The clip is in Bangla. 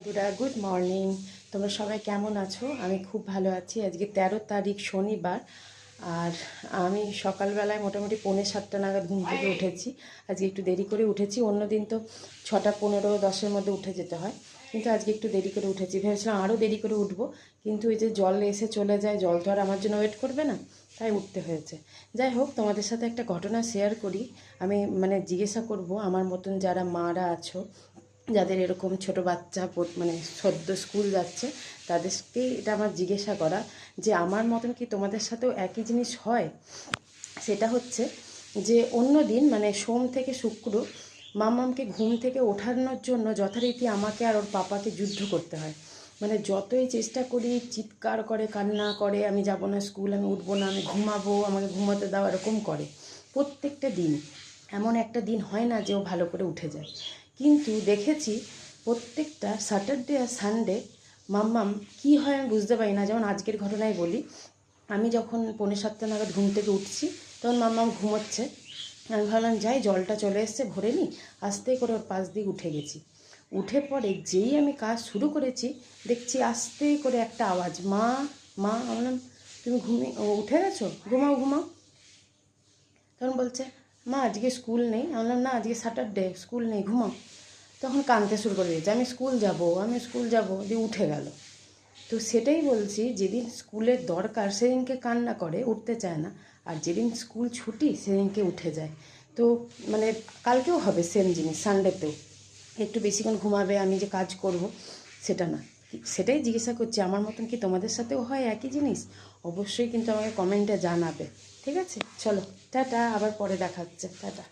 বন্ধুরা গুড মর্নিং তোমরা সবাই কেমন আছো? আমি খুব ভালো আছি। আজকে তেরো তারিখ শনিবার, আর আমি সকালবেলায় মোটামুটি পৌনে সাতটা নাগাদ ঘুম থেকে উঠেছি। আজকে একটু দেরি করে উঠেছি। অন্য দিন তো ছটা পনেরো দশের মধ্যে উঠে যেতে হয়। কিন্তু আজকে একটু দেরি করে উঠেছি। ভেবেছিলাম আরও দেরি করে উঠবো, কিন্তু ওই যে জল এসে চলে যায়, জল তো আর আমার জন্য ওয়েট করবে না, তাই উঠতে হয়েছে। যাই হোক, তোমাদের সাথে একটা ঘটনা শেয়ার করি। আমি মানে জিজ্ঞাসা করব, আমার মতন যারা মারা আছো যাদের এরকম ছোট বাচ্চা মানে সদ্য স্কুল যাচ্ছে, তাদেরকে এটা আমার জিজ্ঞাসা করা যে আমার মতন কি তোমাদের সাথেও একই জিনিস হয়? সেটা হচ্ছে যে অন্য দিন মানে সোম থেকে শুক্র মামামকে ঘুম থেকে ওঠানোর জন্য যথারীতি আমাকে আর ওর পাপাকে যুদ্ধ করতে হয়। মানে যতই চেষ্টা করি চিৎকার করে, কান্না করে, আমি যাব না স্কুল, আমি উঠবো না, আমি ঘুমাবো, আমাকে ঘুমাতে দাও, এরকম করে। প্রত্যেকটা দিন, এমন একটা দিন হয় না যে ও ভালো করে উঠে যায়। কিন্তু দেখেছি প্রত্যেকটা স্যাটারডে আর সানডে মাম্মাম, কী হয় আমি বুঝতে পারি না। যেমন আজকের ঘটনায় বলি, আমি যখন পৌনে সাতটা নাগাদ ঘুম থেকে উঠছি, তখন মাম্মাম ঘুমোচ্ছে। আমি ভাবলাম, যাই, জলটা চলে এসছে, ভরে নিই। আস্তে করে ওর পাশ দিয়ে উঠে গেছি। উঠে পরে যেই আমি কাজ শুরু করেছি, দেখছি আস্তে করে একটা আওয়াজ, মা মা। আমি তুমি ঘুমিয়ে উঠে গেছো? ঘুমাও ঘুমাও। তখন বলছে মা, আজকে স্কুল নেই। আমি বললাম, না, আজকে স্যাটারডে স্কুল নেই, ঘুমাও। তখন কাঁদতে শুরু করে দিয়েছে, আমি স্কুল যাব, আমি স্কুল যাব। দিয়ে উঠে গেল। তো সেটাই বলছি, যেদিন স্কুলের দরকার সেদিনকে কান্না করে, উঠতে চায় না। আর যেদিন স্কুল ছুটি, সেদিনকে উঠে যায়। তো মানে কালকেও হবে সেম জিনিস সানডেতেও একটু বেশিক্ষণ ঘুমাবে, আমি যে কাজ করব, সেটা না। সেটাই জিজ্ঞাসা করছি, আমার মতন কি তোমাদের সাথেও হয় একই জিনিস? অবশ্যই কিন্তু আমাকে কমেন্টে জানাবে, ঠিক আছে? চলো, টাটা, আবার পরে দেখাচ্ছে টাটা।